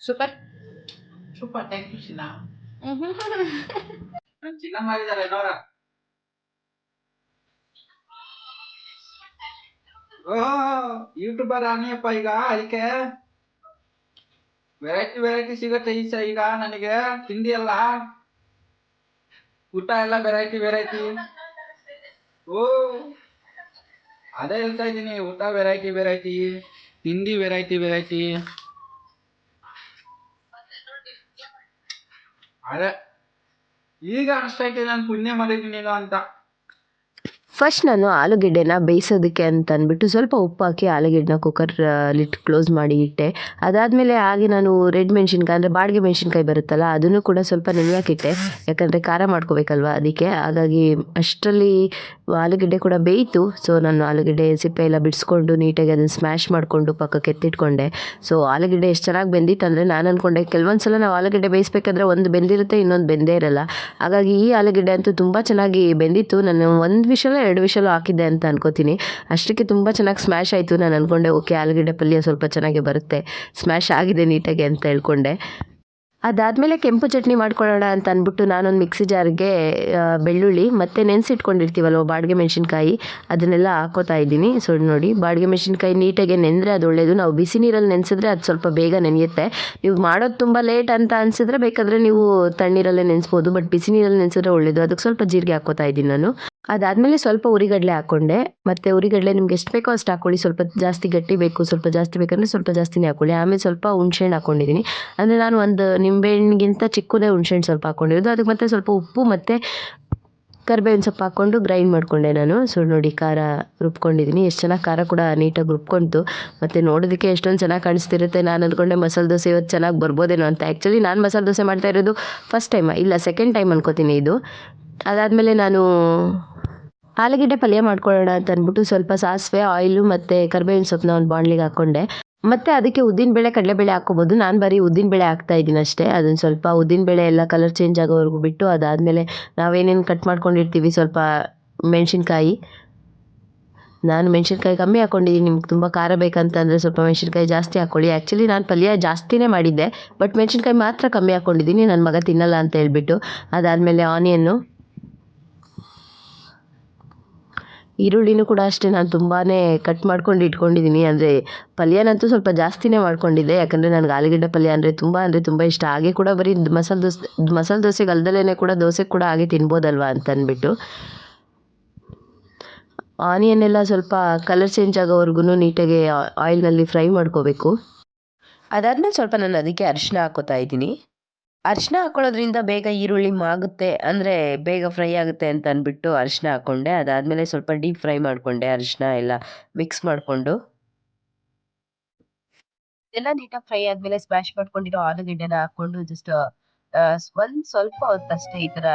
Super super thank you ಚಿನ್ನ chicken ಮಾಡಿದ್ದಾರೆ ನೋಡ ಓ ಯೂಟ್ಯೂಬರ್ ಅನಿಯಪ್ಪ ಈಗ ಅದಕ್ಕೆ ವೆರೈಟಿ ವೆರೈಟಿ ಸಿಗತ್ತೆ ಈ ಸ ಈಗ ನನಗೆ. ತಿಂಡಿ ಎಲ್ಲ ಊಟ ಎಲ್ಲ ವೆರೈಟಿ ವೆರೈಟಿ ಓ ಅದೇ ಹೇಳ್ತಾ ಇದ್ದೀನಿ. ಊಟ ವೆರೈಟಿ ವೆರೈಟಿ ತಿಂಡಿ ವೆರೈಟಿ ವೆರೈಟಿ ಅದೇ ಈಗ ಅಷ್ಟೈತೆ ನಾನು ಪುಣ್ಯ ಮಾಡಿದ್ದೀನಿಲ್ಲ ಅಂತ. ಫಸ್ಟ್ ನಾನು ಆಲೂಗೆಡ್ಡೆನ ಬೇಯಿಸೋದಕ್ಕೆ ಅಂತ ಅಂದ್ಬಿಟ್ಟು ಸ್ವಲ್ಪ ಉಪ್ಪು ಹಾಕಿ ಆಲೂಗೆಡ್ಡೆನ ಕುಕ್ಕರಲ್ಲಿಟ್ಟು ಲಿಟ್ ಕ್ಲೋಸ್ ಮಾಡಿ ಇಟ್ಟೆ. ಅದಾದಮೇಲೆ ಹಾಗೆ ನಾನು ರೆಡ್ ಮೆಣಸಿನ್ಕಾಯಿ ಅಂದರೆ ಬಾಡಿಗೆ ಮೆಣಸಿನ್ಕಾಯಿ ಬರುತ್ತಲ್ಲ, ಅದನ್ನು ಕೂಡ ಸ್ವಲ್ಪ ನೆನೆಯೋಕ್ಕಿಟ್ಟೆ ಯಾಕಂದರೆ ಖಾರ ಮಾಡ್ಕೋಬೇಕಲ್ವ ಅದಕ್ಕೆ. ಹಾಗಾಗಿ ಅಷ್ಟರಲ್ಲಿ ಆಲೂಗೆಡ್ಡೆ ಕೂಡ ಬೇಯಿತು. ಸೊ ನಾನು ಆಲೂಗೆಡ್ಡೆ ಸಿಪ್ಪೆ ಎಲ್ಲ ಬಿಡಿಸ್ಕೊಂಡು ನೀಟಾಗಿ ಅದನ್ನು ಸ್ಮ್ಯಾಶ್ ಮಾಡಿಕೊಂಡು ಪಕ್ಕಕ್ಕೆ ಎತ್ತಿಟ್ಕೊಂಡೆ. ಸೊ ಆಲೂಗೆಡ್ಡೆ ಎಷ್ಟು ಚೆನ್ನಾಗಿ ಬೆಂದಿತ್ತು ಅಂದರೆ ನಾನು ಅಂದ್ಕೊಂಡೆ ಕೆಲವೊಂದು ಸಲ ನಾವು ಆಲೂಗೆಡ್ಡೆ ಬೇಯಿಸ್ಬೇಕಾದ್ರೆ ಒಂದು ಬೆಂದಿರುತ್ತೆ, ಇನ್ನೊಂದು ಬೆಂದೇ ಇರಲ್ಲ. ಹಾಗಾಗಿ ಈ ಆಲೂಗೆಡ್ಡೆ ಅಂತೂ ತುಂಬ ಚೆನ್ನಾಗಿ ಬೆಂದಿತ್ತು. ನಾನು ಒಂದು ವಿಷಲ ಎರಡು ವಿಷಲು ಹಾಕಿದ್ದೆ ಅಂತ ಅನ್ಕೋತೀನಿ. ಅಷ್ಟಕ್ಕೆ ತುಂಬ ಚೆನ್ನಾಗಿ ಸ್ಮ್ಯಾಶ್ ಆಯಿತು. ನಾನು ಅಂದ್ಕೊಂಡೆ ಓಕೆ, ಆಲೂಗಡ್ಡೆ ಪಲ್ಯ ಸ್ವಲ್ಪ ಚೆನ್ನಾಗಿ ಬರುತ್ತೆ. ಸ್ಮ್ಯಾಶ್ ಆಗಿದೆ ನೀಟಾಗಿ ಅಂತ ಹೇಳ್ಕೊಂಡೆ. ಅದಾದಮೇಲೆ ಕೆಂಪು ಚಟ್ನಿ ಮಾಡ್ಕೊಳ್ಳೋಣ ಅಂತ ಅಂದ್ಬಿಟ್ಟು ನಾನೊಂದು ಮಿಕ್ಸಿ ಜಾರ್ಗೆ ಬೆಳ್ಳುಳ್ಳಿ ಮತ್ತು ನೆನೆಸಿಟ್ಕೊಂಡಿರ್ತೀವಲ್ವ ಬಾಡಿಗೆ ಮೆಣಸಿನ್ಕಾಯಿ, ಅದನ್ನೆಲ್ಲ ಹಾಕೋತಾ ಇದ್ದೀನಿ. ಸೊ, ನೋಡಿ, ಬಾಡಿಗೆ ಮೆಣಸಿನ್ಕಾಯಿ ನೀಟಾಗಿ ನೆಂದರೆ ಅದು ಒಳ್ಳೆಯದು ನಾವು ಬಿಸಿ ನೀರಲ್ಲಿ ನೆನೆಸಿದ್ರೆ ಅದು ಸ್ವಲ್ಪ ಬೇಗ ನೆನೆಯುತ್ತೆ. ನೀವು ಮಾಡೋದು ತುಂಬ ಲೇಟ್ ಅಂತ ಅನಿಸಿದ್ರೆ ಬೇಕಾದರೆ ನೀವು ತಣ್ಣೀರಲ್ಲೇ ನೆನೆಸ್ಬೋದು, ಬಟ್ ಬಿಸಿ ನೀರಲ್ಲಿ ನೆನೆಸಿದ್ರೆ ಒಳ್ಳೆಯದು ಅದಕ್ಕೆ ಸ್ವಲ್ಪ ಜೀರಿಗೆ ಹಾಕೋತಾ ಇದ್ದೀನಿ ನಾನು. ಅದಾದಮೇಲೆ ಸ್ವಲ್ಪ ಉರಿಗಡಲೆ ಹಾಕ್ಕೊಂಡೆ ಮತ್ತು ಉರಿಗಡಲೆ ನಿಮ್ಗೆ ಎಷ್ಟು ಬೇಕೋ ಅಷ್ಟು ಹಾಕ್ಕೊಳ್ಳಿ ಸ್ವಲ್ಪ ಜಾಸ್ತಿ ಗಟ್ಟಿ ಬೇಕು, ಸ್ವಲ್ಪ ಜಾಸ್ತಿ ಬೇಕಂದರೆ ಸ್ವಲ್ಪ ಜಾಸ್ತಿನೇ ಹಾಕ್ಕೊಳ್ಳಿ ಆಮೇಲೆ ಸ್ವಲ್ಪ ಹುಣ್ಸೆಹಣ್ಣು ಹಾಕ್ಕೊಂಡಿದ್ದೀನಿ ಅಂದರೆ ನಾನು ಒಂದು ನಿಂಬೆಹಣ್ಣಿಗಿಂತ ಚಿಕ್ಕದೇ ಹುಣ್ಸೆಹಣ್ಣು ಸ್ವಲ್ಪ ಹಾಕ್ಕೊಂಡಿರೋದು ಅದಕ್ಕೆ ಮತ್ತೆ ಸ್ವಲ್ಪ ಉಪ್ಪು ಮತ್ತು ಕರಿಬೇವಿನ ಸೊಪ್ಪು ಹಾಕ್ಕೊಂಡು ಗ್ರೈಂಡ್ ಮಾಡಿಕೊಂಡೆ ನಾನು. ಸೊ ನೋಡಿ, ಖಾರ ರುಬ್ಕೊಂಡಿದ್ದೀನಿ. ಎಷ್ಟು ಚೆನ್ನಾಗಿ ಖಾರ ಕೂಡ ನೀಟಾಗಿ ರುಬ್ಕೊಂತು ಮತ್ತು ನೋಡೋದಕ್ಕೆ ಎಷ್ಟೊಂದು ಚೆನ್ನಾಗಿ ಕಾಣಿಸ್ತಿರುತ್ತೆ. ನಾನು ಅಂದ್ಕೊಂಡೆ ಮಸಾಲೆ ದೋಸೆ ಇವತ್ತು ಚೆನ್ನಾಗಿ ಬರ್ಬೋದೇನೋ ಅಂತ. ಆ್ಯಕ್ಚುಲಿ ನಾನು ಮಸಾಲೆ ದೋಸೆ ಮಾಡ್ತಾ ಇರೋದು ಫಸ್ಟ್ ಟೈಮ್ ಇಲ್ಲ ಸೆಕೆಂಡ್ ಟೈಮ್ ಅನ್ಕೋತೀನಿ ಇದು. ಅದಾದಮೇಲೆ ನಾನು ಆಲೂಗೆಡ್ಡೆ ಪಲ್ಯ ಮಾಡ್ಕೊಳ್ಳೋಣ ಅಂತ ಅಂದ್ಬಿಟ್ಟು ಸ್ವಲ್ಪ ಸಾಸಿವೆ ಆಯಿಲು ಮತ್ತು ಕರ್ಬೇವಿನ ಸೊಪ್ಪನ್ನ ಒಂದು ಬಾಣಲಿಗೆ ಹಾಕ್ಕೊಂಡೆ ಮತ್ತು ಅದಕ್ಕೆ ಉದ್ದಿನಬೇಳೆ ಕಡಲೆಬೇಳೆ ಹಾಕ್ಕೊಬೋದು. ನಾನು ಬರೀ ಉದ್ದಿನಬೇಳೆ ಹಾಕ್ತಾ ಇದ್ದೀನಿ ಅಷ್ಟೇ. ಅದನ್ನು ಸ್ವಲ್ಪ ಉದ್ದಿನಬೇಳೆ ಎಲ್ಲ ಕಲರ್ ಚೇಂಜ್ ಆಗೋವರೆಗೂ ಬಿಟ್ಟು ಅದಾದಮೇಲೆ ನಾವೇನೇನು ಕಟ್ ಮಾಡ್ಕೊಂಡಿರ್ತೀವಿ ಸ್ವಲ್ಪ ಮೆಣಸಿನ್ಕಾಯಿ. ನಾನು ಮೆಣಸಿನ್ಕಾಯಿ ಕಮ್ಮಿ ಹಾಕ್ಕೊಂಡಿದ್ದೀನಿ ನಿಮ್ಗೆ ತುಂಬ ಖಾರ ಬೇಕಂತಂದರೆ ಸ್ವಲ್ಪ ಮೆಣಸಿನ್ಕಾಯಿ ಜಾಸ್ತಿ ಹಾಕ್ಕೊಳ್ಳಿ ಆ್ಯಕ್ಚುಲಿ ನಾನು ಪಲ್ಯ ಜಾಸ್ತಿನೇ ಮಾಡಿದ್ದೆ ಬಟ್ ಮೆಣಸಿನ್ಕಾಯಿ ಮಾತ್ರ ಕಮ್ಮಿ ಹಾಕ್ಕೊಂಡಿದ್ದೀನಿ ನನ್ನ ಮಗ ತಿನ್ನಲ್ಲ ಅಂತ ಹೇಳ್ಬಿಟ್ಟು. ಅದಾದಮೇಲೆ ಆನಿಯನ್ನು ಈರುಳ್ಳಿನೂ ಕೂಡ ಅಷ್ಟೇ ನಾನು ತುಂಬಾ ಕಟ್ ಮಾಡ್ಕೊಂಡು ಇಟ್ಕೊಂಡಿದ್ದೀನಿ. ಅಂದರೆ ಪಲ್ಯನಂತೂ ಸ್ವಲ್ಪ ಜಾಸ್ತಿನೇ ಮಾಡ್ಕೊಂಡಿದ್ದೆ. ಯಾಕಂದರೆ ನನಗೆ ಆಲೂಗಡ್ಡೆ ಪಲ್ಯ ಅಂದರೆ ತುಂಬ ಅಂದರೆ ತುಂಬ ಇಷ್ಟ. ಹಾಗೆ ಕೂಡ ಬರೀ ಮಸಾಲೆ ದೋಸೆ ಮಸಾಲೆ ದೋಸೆಗೆ ಅಲ್ದಲೇ ಕೂಡ ದೋಸೆ ಕೂಡ ಹಾಗೆ ತಿನ್ಬೋದಲ್ವಾ ಅಂತ ಅಂದ್ಬಿಟ್ಟು. ಆನಿಯನ್ ಎಲ್ಲ ಸ್ವಲ್ಪ ಕಲರ್ ಚೇಂಜ್ ಆಗೋವರೆಗೂ ನೀಟಾಗಿ ಆಯಿಲ್ನಲ್ಲಿ ಫ್ರೈ ಮಾಡ್ಕೋಬೇಕು. ಅದಾದಮೇಲೆ ಸ್ವಲ್ಪ ನಾನು ಅದಕ್ಕೆ ಅರಿಶಿನ ಹಾಕೋತಾ ಇದ್ದೀನಿ. ಅರಿಶಿನ ಹಾಕೊಳ್ಳೋದ್ರಿಂದ ಬೇಗ ಈರುಳ್ಳಿ ಮಾಗುತ್ತೆ, ಅಂದರೆ ಬೇಗ ಫ್ರೈ ಆಗುತ್ತೆ ಅಂತ ಅಂದ್ಬಿಟ್ಟು ಅರಿಶಿನ ಹಾಕ್ಕೊಂಡೆ ಅದಾದಮೇಲೆ ಸ್ವಲ್ಪ ಡೀಪ್ ಫ್ರೈ ಮಾಡಿಕೊಂಡೆ ಅರಿಶಿನ ಎಲ್ಲ ಮಿಕ್ಸ್ ಮಾಡಿಕೊಂಡು. ಎಲ್ಲ ನೀಟಾಗಿ ಫ್ರೈ ಆದಮೇಲೆ ಸ್ಮ್ಯಾಶ್ ಮಾಡ್ಕೊಂಡಿರೋ ಆಲೂಗಡ್ಡೆನ ಹಾಕ್ಕೊಂಡು ಜಸ್ಟ್ ಒಂದು ಸ್ವಲ್ಪ ಹೊತ್ತಷ್ಟೇ ಈ ಥರ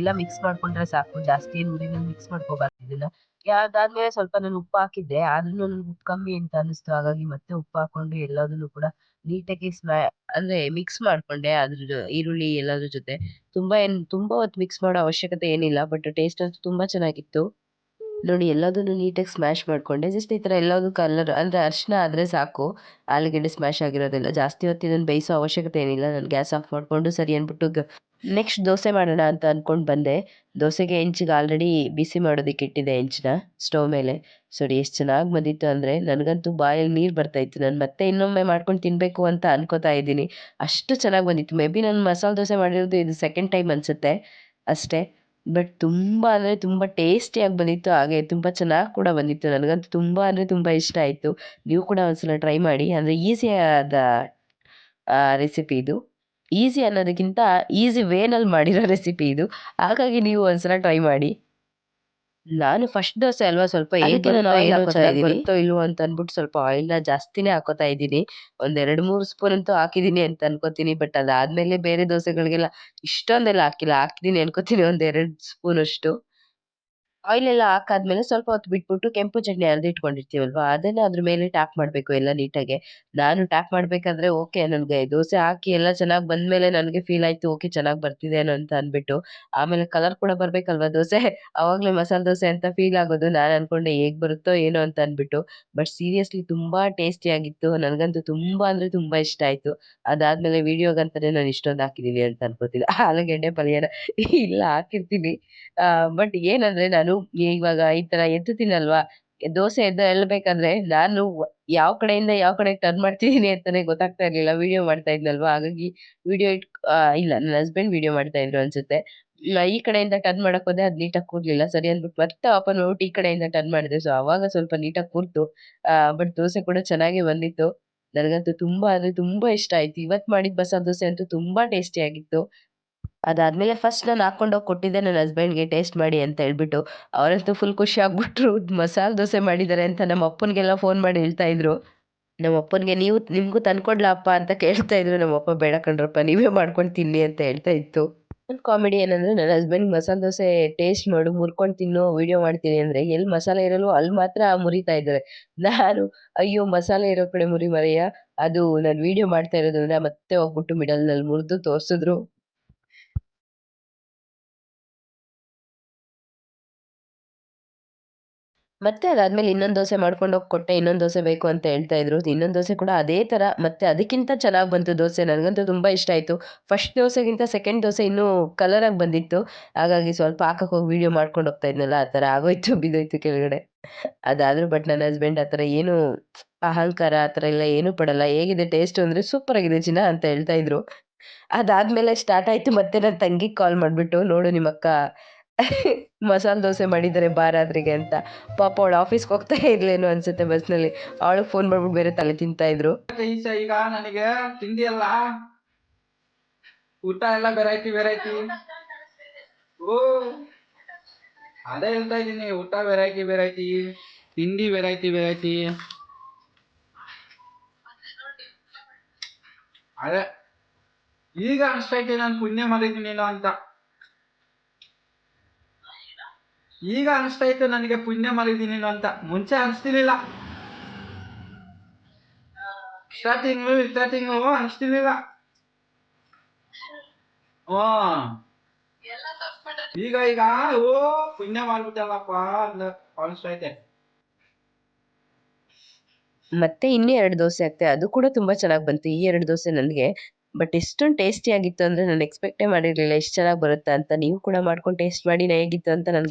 ಎಲ್ಲ ಮಿಕ್ಸ್ ಮಾಡ್ಕೊಂಡ್ರೆ ಸಾಕು. ಜಾಸ್ತಿ ಏನು ಮಿಕ್ಸ್ ಮಾಡ್ಕೋಬಾರ್ದು ಇದನ್ನ. ಅದಾದ್ಮೇಲೆ ಸ್ವಲ್ಪ ನಾನು ಉಪ್ಪು ಹಾಕಿದ್ದೆ. ಆದ್ರೂ ನನಗೆ ಉಪ್ಪು ಕಮ್ಮಿ ಅಂತ ಅನಿಸ್ತು ಹಾಗಾಗಿ ಮತ್ತೆ ಉಪ್ಪು ಹಾಕ್ಕೊಂಡು ಎಲ್ಲದನ್ನು ಕೂಡ ನೀಟಾಗಿ ಸ್ಮ್ಯಾ ಅಂದ್ರೆ ಮಿಕ್ಸ್ ಮಾಡ್ಕೊಂಡೆ ಅದ್ರ ಜೊ- ಈರುಳ್ಳಿ ಎಲ್ಲದ್ರ ಜೊತೆ. ತುಂಬಾ ಏನ್, ತುಂಬಾ ಹೊತ್ತು ಮಿಕ್ಸ್ ಮಾಡೋ ಅವಶ್ಯಕತೆ ಏನಿಲ್ಲ ಬಟ್ ಟೇಸ್ಟ್ ಅಂತೂ ತುಂಬಾ ಚೆನ್ನಾಗಿತ್ತು. ನೋಡಿ, ಎಲ್ಲದನ್ನು ನೀಟಾಗಿ ಸ್ಮ್ಯಾಶ್ ಮಾಡ್ಕೊಂಡೆ. ಜಸ್ಟ್ ಈ ತರ ಎಲ್ಲದೂ ಕಲರ್ ಅಂದ್ರೆ ಅರಿಶಿನ ಆದ್ರೆ ಸಾಕು. ಆಲೂಗೆಡ್ಡೆ ಸ್ಮ್ಯಾಶ್ ಆಗಿರೋದಿಲ್ಲ ಜಾಸ್ತಿ ಹೊತ್ತು ಇದನ್ನ ಬೇಯಿಸೋ ಅವಶ್ಯಕತೆ ಏನಿಲ್ಲ. ನಾನು ಗ್ಯಾಸ್ ಆಫ್ ಮಾಡ್ಕೊಂಡು ಸರಿ ಅಂದ್ಬಿಟ್ಟು ನೆಕ್ಸ್ಟ್ ದೋಸೆ ಮಾಡೋಣ ಅಂತ ಅಂದ್ಕೊಂಡು ಬಂದೆ. ದೋಸೆಗೆ ಹೆಂಚಿಗೆ ಆಲ್ರೆಡಿ ಬಿಸಿ ಮಾಡೋದಕ್ಕೆ ಇಟ್ಟಿದ್ದೆ ಹೆಂಚಿನ ಸ್ಟವ್ ಮೇಲೆ. ಸರಿ, ಎಷ್ಟು ಚೆನ್ನಾಗಿ ಬಂದಿತ್ತು ಅಂದರೆ ನನಗಂತೂ ಬಾಯಲ್ಲಿ ನೀರು ಬರ್ತಾ ಇತ್ತು. ನಾನು ಮತ್ತೆ ಇನ್ನೊಮ್ಮೆ ಮಾಡ್ಕೊಂಡು ತಿನ್ನಬೇಕು ಅಂತ ಅನ್ಕೋತಾ ಇದ್ದೀನಿ. ಅಷ್ಟು ಚೆನ್ನಾಗಿ ಬಂದಿತ್ತು. ಮೇ ಬಿ ನಾನು ಮಸಾಲೆ ದೋಸೆ ಮಾಡಿರೋದು ಇದು ಸೆಕೆಂಡ್ ಟೈಮ್ ಅನಿಸುತ್ತೆ ಅಷ್ಟೇ. ಬಟ್ ತುಂಬ ಅಂದರೆ ತುಂಬ ಟೇಸ್ಟಿಯಾಗಿ ಬಂದಿತ್ತು. ಹಾಗೆ ತುಂಬ ಚೆನ್ನಾಗಿ ಕೂಡ ಬಂದಿತ್ತು. ನನಗಂತೂ ತುಂಬ ಅಂದರೆ ತುಂಬ ಇಷ್ಟ ಆಯಿತು. ನೀವು ಕೂಡ ಒಂದ್ಸಲ ಟ್ರೈ ಮಾಡಿ. ಅಂದರೆ ಈಸಿಯಾದ ರೆಸಿಪಿ ಇದು. ಈಸಿ ಅನ್ನೋದಕ್ಕಿಂತ ಈಸಿ ವೇನಲ್ಲಿ ಮಾಡಿರೋ ರೆಸಿಪಿ ಇದು. ಹಾಗಾಗಿ ನೀವು ಒಂದ್ಸಲ ಟ್ರೈ ಮಾಡಿ. ನಾನು ಫಸ್ಟ್ ದೋಸೆ ಅಲ್ವಾ ಸ್ವಲ್ಪ. ಬರುತ್ತೋ ಇಲ್ವೋ ಅಂತ ಅಂದ್ಬಿಟ್ಟು ಸ್ವಲ್ಪ ಆಯಿಲ್ನ ಜಾಸ್ತಿನೇ ಹಾಕೋತಾ ಇದ್ದೀನಿ. ಒಂದ್ ಎರಡು ಮೂರು ಸ್ಪೂನ್ ಅಂತೂ ಹಾಕಿದೀನಿ ಅಂತ ಅನ್ಕೋತೀನಿ ಬಟ್ ಅದಾದ್ಮೇಲೆ ಬೇರೆ ದೋಸೆಗಳಿಗೆಲ್ಲ ಇಷ್ಟೊಂದೆಲ್ಲ ಹಾಕಿಲ್ಲ. ಹಾಕಿದೀನಿ ಅನ್ಕೋತೀನಿ ಒಂದ್ ಎರಡ್ ಸ್ಪೂನ್ ಅಷ್ಟು. ಆಯಿಲ್ ಎಲ್ಲ ಹಾಕಾದ್ಮೇಲೆ ಸ್ವಲ್ಪ ಹೊತ್ತು ಬಿಟ್ಬಿಟ್ಟು ಕೆಂಪು ಚಟ್ನಿ ಅರೆದಿಟ್ಕೊಂಡಿರ್ತೀವಲ್ವಾ ಅದನ್ನ ಅದ್ರ ಮೇಲೆ ಟ್ಯಾಪ್ ಮಾಡಬೇಕು ಎಲ್ಲ ನೀಟಾಗೆ ನಾನು ಟ್ಯಾಪ್ ಮಾಡ್ಬೇಕಾದ್ರೆ ಓಕೆ ನನ್ಗೆ ದೋಸೆ ಹಾಕಿ ಎಲ್ಲ ಚೆನ್ನಾಗಿ ಬಂದ್ಮೇಲೆ ನನಗೆ ಫೀಲ್ ಆಯ್ತು ಓಕೆ ಚೆನ್ನಾಗಿ ಬರ್ತಿದೆ ಅಂತ ಅಂದ್ಬಿಟ್ಟು. ಆಮೇಲೆ ಕಲರ್ ಕೂಡ ಬರ್ಬೇಕಲ್ವಾ ದೋಸೆ? ಅವಾಗ್ಲೇ ಮಸಾಲೆ ದೋಸೆ ಅಂತ ಫೀಲ್ ಆಗೋದು, ನಾನು ಅನ್ಕೊಂಡೆ ಹೇಗ್ ಬರುತ್ತೋ ಏನೋ ಅಂತ ಅಂದ್ಬಿಟ್ಟು. ಬಟ್ ಸೀರಿಯಸ್ಲಿ ತುಂಬಾ ಟೇಸ್ಟಿ ಆಗಿತ್ತು, ನನಗಂತೂ ತುಂಬಾ ಅಂದ್ರೆ ತುಂಬಾ ಇಷ್ಟ ಆಯ್ತು. ಅದಾದ್ಮೇಲೆ ವಿಡಿಯೋಗಂತಾನೆ ನಾನು ಇಷ್ಟೊಂದು ಹಾಕಿದೀನಿ ಅಂತ ಅನ್ಕೋತಿಲ್ಲ ಆಲೂಗೆಡ್ಡೆ ಪಲ್ಯನ ಇಲ್ಲ, ಹಾಕಿರ್ತೀನಿ. ಬಟ್ ಏನಂದ್ರೆ ನಾನು ಇವಾಗ ಈ ತರ ತಿನ್ನಲ್ವಾ? ದೋಸೆ ಎದ್ದು ಹೇಳ್ಬೇಕಂದ್ರೆ ನಾನು ಯಾವ ಕಡೆಯಿಂದ ಯಾವ ಕಡೆ ಟರ್ನ್ ಮಾಡ್ತಿದ್ದೀನಿ ಅಂತಾನೆ ಗೊತ್ತಾಗ್ತಾ ಇರ್ಲಿಲ್ಲ. ವಿಡಿಯೋ ಮಾಡ್ತಾ ಇದ್ನಲ್ವಾ? ಹಾಗಾಗಿ ವಿಡಿಯೋ ಇಟ್ ಇಲ್ಲ, ನನ್ನ ಹಸ್ಬೆಂಡ್ ವಿಡಿಯೋ ಮಾಡ್ತಾ ಇದ್ರು ಅನ್ಸುತ್ತೆ. ಈ ಕಡೆಯಿಂದ ಟರ್ನ್ ಮಾಡಕ್ ಹೋದೆ ಅದ್ ನೀಟಾಗಿ ಕೂರ್ಲಿಲ್ಲ. ಸರಿ ಅಂದ್ಬಿಟ್ಟು ಮತ್ತೆ ಓಪನ್ ಮಾಡ್ಬಿಟ್ಟು ಈ ಕಡೆಯಿಂದ ಟರ್ನ್ ಮಾಡಿದೆ. ಸೊ ಅವಾಗ ಸ್ವಲ್ಪ ನೀಟಾಗಿ ಕೂರ್ತು. ಬಟ್ ದೋಸೆ ಕೂಡ ಚೆನ್ನಾಗಿ ಬಂದಿತ್ತು. ನನಗಂತೂ ತುಂಬಾ ಅಂದ್ರೆ ತುಂಬಾ ಇಷ್ಟ ಆಯ್ತು. ಇವತ್ತು ಮಾಡಿದ ಬಸವ ದೋಸೆ ಅಂತೂ ತುಂಬಾ ಟೇಸ್ಟಿ ಆಗಿತ್ತು. ಅದಾದ್ಮೇಲೆ ಫಸ್ಟ್ ನಾನು ಹಾಕೊಂಡೋಗಿ ಕೊಟ್ಟಿದ್ದೆ ನನ್ನ ಹಸ್ಬೆಂಡ್ಗೆ ಟೇಸ್ಟ್ ಮಾಡಿ ಅಂತ ಹೇಳ್ಬಿಟ್ಟು. ಅವರಂತೂ ಫುಲ್ ಖುಷಿ ಆಗ್ಬಿಟ್ರು. ಮಸಾಲೆ ದೋಸೆ ಮಾಡಿದ್ದಾರೆ ಅಂತ ನಮ್ಮ ಅಪ್ಪನಿಗೆಲ್ಲ ಫೋನ್ ಮಾಡಿ ಹೇಳ್ತಾ ಇದ್ರು. ನಮ್ಮ ಅಪ್ಪನಿಗೆ ನೀವು, ನಿಮಗೂ ತಂದ್ಕೊಡ್ಲಪ್ಪ ಅಂತ ಕೇಳ್ತಾ ಇದ್ರು. ನಮ್ಮ ಅಪ್ಪ ಬೇಡ ಕಣ್ರಪ್ಪ, ನೀವೇ ಮಾಡ್ಕೊಂಡು ತಿನ್ನಿ ಅಂತ ಹೇಳ್ತಾ ಇತ್ತು. ಒಂದು ಕಾಮಿಡಿ ಏನಂದ್ರೆ ನನ್ನ ಹಸ್ಬೆಂಡ್ ಮಸಾಲೆ ದೋಸೆ ಟೇಸ್ಟ್ ಮಾಡು ಮುರ್ಕೊಂಡು ತಿನ್ನು ವಿಡಿಯೋ ಮಾಡ್ತೀನಿ ಅಂದ್ರೆ ಎಲ್ಲಿ ಮಸಾಲೆ ಇರಲ್ವೋ ಅಲ್ಲಿ ಮಾತ್ರ ಮುರಿತಾ ಇದ್ದಾರೆ. ನಾನು, ಅಯ್ಯೋ, ಮಸಾಲೆ ಇರೋ ಕಡೆ ಮುರಿ ಮರೆಯ? ಅದು ನಾನು ವಿಡಿಯೋ ಮಾಡ್ತಾ ಇರೋದ್ರಿಂದ ಮತ್ತೆ ಹೋಗ್ಬಿಟ್ಟು ಮಿಡಲ್ನಲ್ಲಿ ಮುರಿದು ತೋರ್ಸಿದ್ರು. ಮತ್ತೆ ಅದಾದ್ಮೇಲೆ ಇನ್ನೊಂದು ದೋಸೆ ಮಾಡ್ಕೊಂಡು ಹೋಗಿ ಕೊಟ್ಟೆ, ಇನ್ನೊಂದು ದೋಸೆ ಬೇಕು ಅಂತ ಹೇಳ್ತಾ ಇದ್ರು. ಇನ್ನೊಂದು ದೋಸೆ ಕೂಡ ಅದೇ ತರ ಮತ್ತೆ ಅದಕ್ಕಿಂತ ಚೆನ್ನಾಗಿ ಬಂತು ದೋಸೆ. ನನಗಂತೂ ತುಂಬಾ ಇಷ್ಟ ಆಯ್ತು. ಫಸ್ಟ್ ದೋಸೆಗಿಂತ ಸೆಕೆಂಡ್ ದೋಸೆ ಇನ್ನೂ ಕಲರಾಗಿ ಬಂದಿತ್ತು. ಹಾಗಾಗಿ ಸ್ವಲ್ಪ ಹಾಕಕ್ಕೆ ಹೋಗಿ ವಿಡಿಯೋ ಮಾಡ್ಕೊಂಡು ಹೋಗ್ತಾ ಇದ್ನಲ್ಲ, ಆ ಥರ ಆಗೋಯ್ತು, ಬಿದ್ದೋಯ್ತು ಕೆಳಗಡೆ. ಅದಾದರೂ ಬಟ್ ನನ್ನ ಹಸ್ಬೆಂಡ್ ಆ ಥರ ಏನು ಅಹಂಕಾರ, ಆ ಥರ ಎಲ್ಲ ಏನೂ ಪಡಲ್ಲ. ಹೇಗಿದೆ ಟೇಸ್ಟ್ ಅಂದ್ರೆ ಸೂಪರ್ ಆಗಿದೆ ಚಿನ್ನ ಅಂತ ಹೇಳ್ತಾ ಇದ್ರು. ಅದಾದ್ಮೇಲೆ ಸ್ಟಾರ್ಟ್ ಆಯ್ತು ಮತ್ತೆ ನನ್ನ ತಂಗಿಗೆ ಕಾಲ್ ಮಾಡ್ಬಿಟ್ಟು, ನೋಡು ನಿಮ್ಮ ಅಕ್ಕ ಮಸಾಲೆ ದೋಸೆ ಮಾಡಿದ್ದಾರೆ ಬಾರಾದ್ರಿಗೆ ಅಂತ. ಪಾಪ ಅವಳು ಆಫೀಸ್ಗೆ ಹೋಗ್ತಾ ಇರ್ಲೇನು ಅನ್ಸುತ್ತೆ ಬಸ್ನಲ್ಲಿ ಅವಳು ಫೋನ್ ಮಾಡ್ಬಿಟ್ಟು ಬೇರೆ ತಲೆ ತಿಂತಾ ಇದ್ರು. ಈಗ ನನಗೆ ತಿಂಡಿ ಅಲ್ಲ. ಊಟ ಎಲ್ಲ ವೆರೈಟಿ ವೆರೈಟಿ ಓ, ಅದೇ ಹೇಳ್ತಾ ಇದ್ದೀನಿ. ಊಟ ವೆರೈಟಿ ವೆರೈಟಿ ತಿಂಡಿ ವೆರೈಟಿ ವೆರೈಟಿ ಅದೇ. ಈಗ ಅನ್ಸ್ತೈತೆ ನಾನು ಪುಣ್ಯ ಮಾಡಿದ್ದೀನೇನೋ ಅಂತ. ಈಗ ಅನಿಸ್ತಾ ಇತ್ತು ನನಗೆ ಪುಣ್ಯ ಮಾಡಿದ್ದೀನಿ ಅಂತ. ಮುಂಚೆ ಅನಿಸ್ತಿರ್ಲಿಲ್ಲ. Starting starting ಅನಿಸ್ತಿರ್ಲಿಲ್ಲ. ಓ ಈಗ ಈಗ, ಓ, ಪುಣ್ಯ ಮಾಡ್ಬಿಟ್ಟಲ್ಲಪ್ಪ ಅಂತ ಅನಿಸ್ತೈತೆ ಮತ್ತೆ ಇನ್ನೂ ಎರಡು ದೋಸೆ ಆಗ್ತದೆ ಅದು ಕೂಡ ತುಂಬಾ ಚೆನ್ನಾಗಿ ಬಂತು ಈ ಎರಡು ದೋಸೆ ನನಗೆ. ಬಟ್ ಎಷ್ಟೊಂದು ಟೇಸ್ಟಿ ಆಗಿತ್ತು ಅಂದ್ರೆ ನಾನು ಎಕ್ಸ್ಪೆಕ್ಟೇ ಮಾಡಿರಲಿಲ್ಲ ಎಷ್ಟು ಚೆನ್ನಾಗಿ ಬರುತ್ತೆ ಅಂತ. ನೀವು ಕೂಡ ಮಾಡ್ಕೊಂಡು ಟೇಸ್ಟ್ ಮಾಡಿ ಹೇಗಿತ್ತು ಅಂತ ನನಗೆ